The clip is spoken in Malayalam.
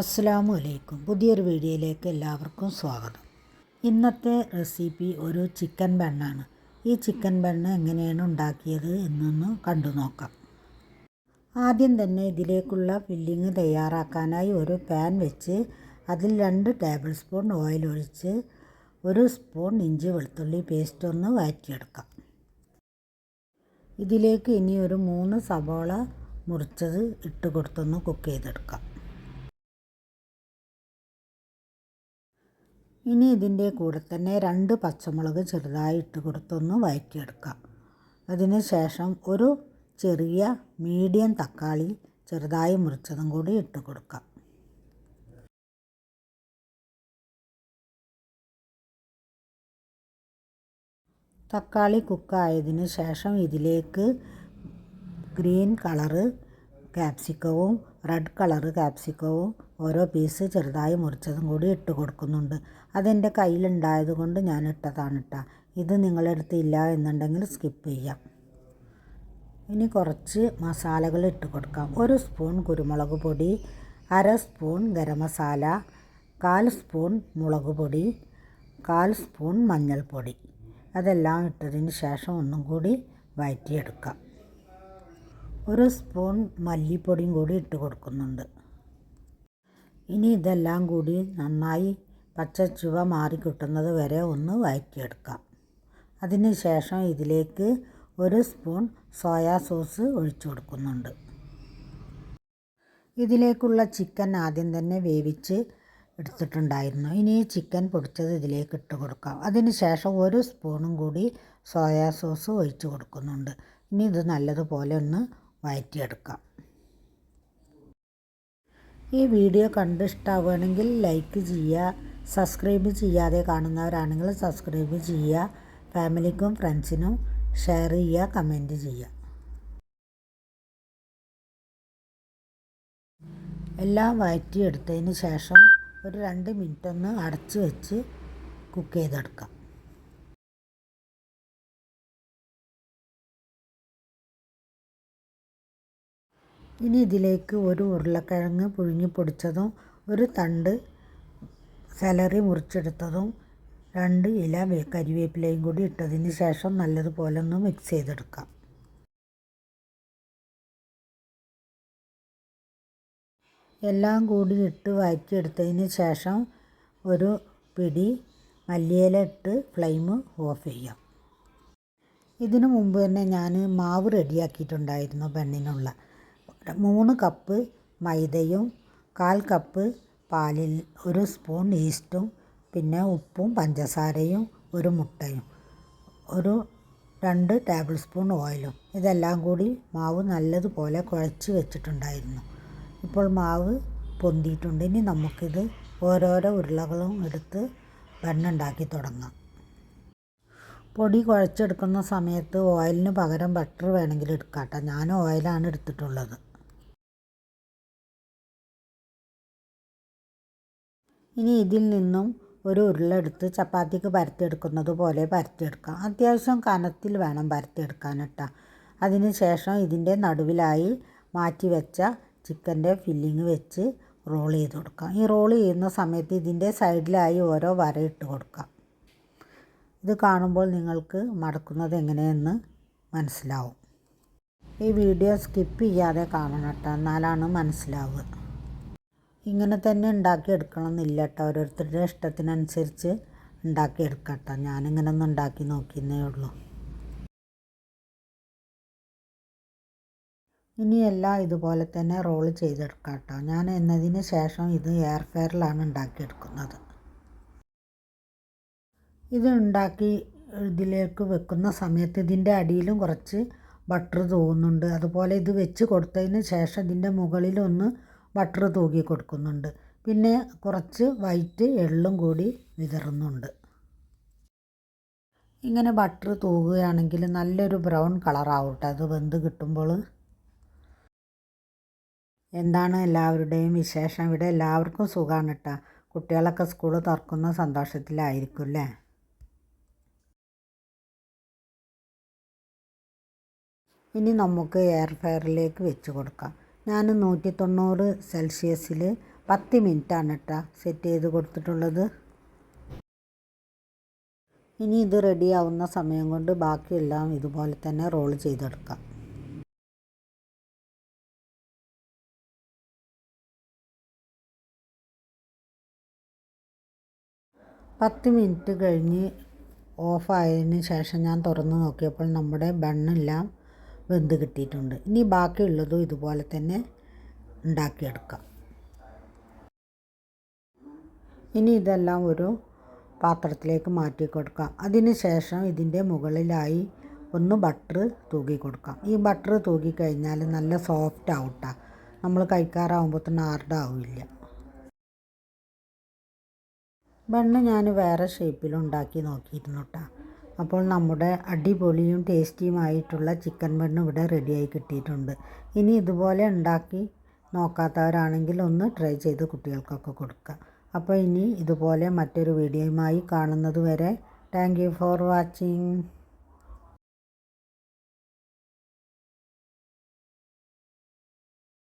അസ്സാമു വലൈക്കും പുതിയൊരു വീഡിയോയിലേക്ക് എല്ലാവർക്കും സ്വാഗതം. ഇന്നത്തെ റെസിപ്പി ഒരു ചിക്കൻ ബണ്ണാണ്. ഈ ചിക്കൻ ബണ്ണ് എങ്ങനെയാണ് ഉണ്ടാക്കിയത് എന്നൊന്ന് കണ്ടു നോക്കാം. ആദ്യം തന്നെ ഇതിലേക്കുള്ള ഫില്ലിങ് തയ്യാറാക്കാനായി ഒരു പാൻ വെച്ച് അതിൽ രണ്ട് ടേബിൾ സ്പൂൺ ഓയിൽ ഒഴിച്ച് ഒരു സ്പൂൺ ഇഞ്ചി വെളുത്തുള്ളി പേസ്റ്റ് ഒന്ന് വഴറ്റിയെടുക്കാം. ഇതിലേക്ക് ഇനി ഒരു മൂന്ന് സവോള മുറിച്ചത് ഇട്ട് കൊടുത്തൊന്ന് കുക്ക് ചെയ്തെടുക്കാം. ഇനി ഇതിന്റെ കൂടെ തന്നെ രണ്ട് പച്ചമുളക് ചെറുതായിട്ട് കൊടുത്തൊന്ന് വഴറ്റിയെടുക്കാം. അതിന് ശേഷം ഒരു ചെറിയ മീഡിയം തക്കാളി ചെറുതായി മുറിച്ചതും കൂടി ഇട്ട് കൊടുക്കാം. തക്കാളി കുക്കായതിന് ശേഷം ഇതിലേക്ക് ഗ്രീൻ കളറ് ക്യാപ്സിക്കവും റെഡ് കളറ് ക്യാപ്സിക്കവും ഓരോ പീസ് ചെറുതായി മുറിച്ചതും കൂടി ഇട്ട് കൊടുക്കുന്നുണ്ട്. അതെന്റെ കയ്യിലുണ്ടായത് കൊണ്ട് ഞാൻ ഇട്ടതാണ് ഇട്ട ഇത് നിങ്ങളെടുത്ത് ഇല്ല എന്നുണ്ടെങ്കിൽ സ്കിപ്പ് ചെയ്യാം. ഇനി കുറച്ച് മസാലകൾ ഇട്ട് കൊടുക്കാം. ഒരു സ്പൂൺ കുരുമുളക് പൊടി അര സ്പൂൺ ഗരം മസാല കാൽ സ്പൂൺ മുളക് പൊടി കാൽ സ്പൂൺ മഞ്ഞൾപ്പൊടി. അതെല്ലാം ഇട്ടതിന് ശേഷം ഒന്നും കൂടി വഴറ്റിയെടുക്കാം ഒരു സ്പൂൺ മല്ലിപ്പൊടിയും കൂടി ഇട്ട് കൊടുക്കുന്നുണ്ട്. ഇനി ഇതെല്ലാം കൂടി നന്നായി പച്ച ചുവ മാറി കിട്ടുന്നത് വരെ ഒന്ന് വഴറ്റിയെടുക്കാം. അതിന് ശേഷം ഇതിലേക്ക് ഒരു സ്പൂൺ സോയാ സോസ് ഒഴിച്ചു കൊടുക്കുന്നുണ്ട്. ഇതിലേക്കുള്ള ചിക്കൻ ആദ്യം തന്നെ വേവിച്ച് എടുത്തിട്ടുണ്ടായിരുന്നു. ഇനി ചിക്കൻ പൊടിച്ചത് ഇതിലേക്ക് ഇട്ട് കൊടുക്കാം. അതിന് ശേഷം ഒരു സ്പൂണും കൂടി സോയാ സോസ് ഒഴിച്ച് കൊടുക്കുന്നുണ്ട്. ഇനി ഇത് നല്ലതുപോലെ ഒന്ന് വഴറ്റിയെടുക്കാം ഈ വീഡിയോ കണ്ട് ഇഷ്ടമാവുകയാണെങ്കിൽ ലൈക്ക് ചെയ്യുക സബ്സ്ക്രൈബ് ചെയ്യാതെ കാണുന്നവരാണെങ്കിൽ സബ്സ്ക്രൈബ് ചെയ്യുക ഫാമിലിക്കും ഫ്രണ്ട്സിനും ഷെയർ ചെയ്യുക കമന്റ് ചെയ്യുക. എല്ലാം വഴറ്റിയെടുത്തതിന് ശേഷം ഒരു രണ്ട് മിനിറ്റ് ഒന്ന് അടച്ച് വെച്ച് കുക്ക് ചെയ്തെടുക്കാം. ഇനി ഇതിലേക്ക് ഒരു ഉരുളക്കിഴങ്ങ് പുഴുങ്ങി പൊടിച്ചതും ഒരു തണ്ട് സെലറി മുറിച്ചെടുത്തതും രണ്ട് ഇല കരിവേപ്പിലയും കൂടി ഇട്ടതിന് ശേഷം നല്ലതുപോലെ ഒന്ന് മിക്സ് ചെയ്തെടുക്കാം. എല്ലാം കൂടി ഇട്ട് വഴറ്റിയെടുത്തതിന് ശേഷം ഒരു പിടി മല്ലിയില ഇട്ട് ഫ്ലെയിം ഓഫ് ചെയ്യാം. ഇതിനു മുമ്പ് തന്നെ ഞാൻ മാവ് റെഡിയാക്കിയിട്ടുണ്ടായിരുന്നു പെണ്ണിനുള്ള. മൂന്ന് കപ്പ് മൈദയും കാൽ കപ്പ് പാലിൽ ഒരു സ്പൂൺ ഈസ്റ്റും പിന്നെ ഉപ്പും പഞ്ചസാരയും ഒരു മുട്ടയും ഒരു രണ്ട് ടേബിൾ സ്പൂൺ ഓയിലും. ഇതെല്ലാം കൂടി മാവ് നല്ലതുപോലെ കുഴച്ച് വെച്ചിട്ടുണ്ടായിരുന്നു. ഇപ്പോൾ മാവ് പൊന്തിയിട്ടുണ്ട്. ഇനി നമുക്കിത് ഓരോരോ ഉരുളകളും എടുത്ത് വെണ്ണുണ്ടാക്കി തുടങ്ങാം. പൊടി കുഴച്ചെടുക്കുന്ന സമയത്ത് ഓയിലിന് പകരം ബട്ടർ വേണമെങ്കിൽ എടുക്കാം കേട്ടോ ഞാൻ ഓയിലാണ് എടുത്തിട്ടുള്ളത്. ഇനി ഇതിൽ നിന്നും ഒരു ഉരുളെടുത്ത് ചപ്പാത്തിക്ക് പരത്തിയെടുക്കുന്നത് പോലെ പരത്തിയെടുക്കാം. അത്യാവശ്യം കനത്തിൽ വേണം പരത്തിയെടുക്കാൻ കേട്ടോ. അതിന് ശേഷം ഇതിന്റെ നടുവിലായി മാറ്റി വെച്ച ചിക്കന്റെ ഫില്ലിങ് വെച്ച് റോൾ ചെയ്ത് കൊടുക്കാം. ഈ റോൾ ചെയ്യുന്ന സമയത്ത് ഇതിന്റെ സൈഡിലായി ഓരോ വര ഇട്ട് കൊടുക്കാം. ഇത് കാണുമ്പോൾ നിങ്ങൾക്ക് മടക്കുന്നത് എങ്ങനെയെന്ന് മനസ്സിലാവും. ഈ വീഡിയോ സ്കിപ്പ് ചെയ്യാതെ കാണണം കേട്ടോ. എന്നാലാണ് മനസ്സിലാവുക. ഇങ്ങനെ തന്നെ ഉണ്ടാക്കിയെടുക്കണം എന്നില്ല കേട്ടോ ഓരോരുത്തരുടെ ഇഷ്ടത്തിനനുസരിച്ച് ഉണ്ടാക്കിയെടുക്കാം കേട്ടോ ഞാനിങ്ങനെ ഒന്ന് ഉണ്ടാക്കി നോക്കിയെന്നേ ഉള്ളൂ. ഇനിയെല്ലാം ഇതുപോലെ തന്നെ റോൾ ചെയ്തെടുക്കാം കേട്ടോ ഞാൻ എന്നതിന് ശേഷം ഇത് എയർ ഫെയറിലാണ് ഉണ്ടാക്കിയെടുക്കുന്നത്. ഇത് ഉണ്ടാക്കി ഇതിലേക്ക് വെക്കുന്ന സമയത്ത് ഇതിന്റെ അടിയിലും കുറച്ച് ബട്ടർ തോന്നുന്നുണ്ട് അതുപോലെ ഇത് വെച്ച് കൊടുത്തതിന് ശേഷം ഇതിന്റെ മുകളിലൊന്ന് ബട്ടർ തൂകി കൊടുക്കുന്നുണ്ട്. പിന്നെ കുറച്ച് വൈറ്റ് എള്ളും കൂടി വിതറുന്നുണ്ട്. ഇങ്ങനെ ബട്ടർ തൂകുകയാണെങ്കിൽ നല്ലൊരു ബ്രൗൺ കളറാവും കേട്ടോ അത് വെന്ത് കിട്ടുമ്പോൾ. എന്താണ് എല്ലാവരുടെയും വിശേഷം? ഇവിടെ എല്ലാവർക്കും സുഖമാണ് കേട്ടോ കുട്ടികളൊക്കെ സ്കൂൾ തുറക്കുന്ന സന്തോഷത്തിലായിരിക്കും അല്ലേ ഇനി നമുക്ക് എയർ ഫയറിലേക്ക് വെച്ച് കൊടുക്കാം. ഞാൻ നൂറ്റി തൊണ്ണൂറ് സെൽഷ്യസിൽ പത്ത് മിനിറ്റാണ് കേട്ടോ സെറ്റ് ചെയ്ത് കൊടുത്തിട്ടുള്ളത്. ഇനി ഇത് റെഡിയാവുന്ന സമയം കൊണ്ട് ബാക്കിയെല്ലാം ഇതുപോലെ തന്നെ റോൾ ചെയ്തെടുക്കാം. പത്ത് മിനിറ്റ് കഴിഞ്ഞ് ഓഫായതിന് ശേഷം ഞാൻ തുറന്ന് നോക്കിയപ്പോൾ നമ്മുടെ ബണ്ണെല്ലാം വെന്ത് കിട്ടിയിട്ടുണ്ട്. ഇനി ബാക്കിയുള്ളതും ഇതുപോലെ തന്നെ ഉണ്ടാക്കിയെടുക്കാം. ഇനി ഇതെല്ലാം ഒരു പാത്രത്തിലേക്ക് മാറ്റി കൊടുക്കാം. അതിന് ശേഷം ഇതിന്റെ മുകളിലായി ഒന്ന് ബട്ടർ തൂകി കൊടുക്കാം. ഈ ബട്ടർ തൂകി കഴിഞ്ഞാൽ നല്ല സോഫ്റ്റ് ആവട്ടാ നമ്മൾ കഴിക്കാറാവുമ്പോൾ തന്നെ ഹാർഡാവില്ല ബണ്ണ് ഞാൻ വേറെ ഷേപ്പിൽ ഉണ്ടാക്കി നോക്കിയിരുന്നു കേട്ടോ. അപ്പോൾ നമ്മുടെ അടിപൊളിയും ടേസ്റ്റിയുമായിട്ടുള്ള ചിക്കൻ ബണ്ണ് ഇവിടെ റെഡിയായി കിട്ടിയിട്ടുണ്ട്. ഇനി ഇതുപോലെ ഉണ്ടാക്കി നോക്കാത്തവരാണെങ്കിൽ ഒന്ന് ട്രൈ ചെയ്ത് കുട്ടികൾക്കൊക്കെ കൊടുക്കുക അപ്പോൾ ഇനി ഇതുപോലെ മറ്റൊരു വീഡിയോയുമായി കാണുന്നത് വരെ താങ്ക് യു ഫോർ വാച്ചിങ്.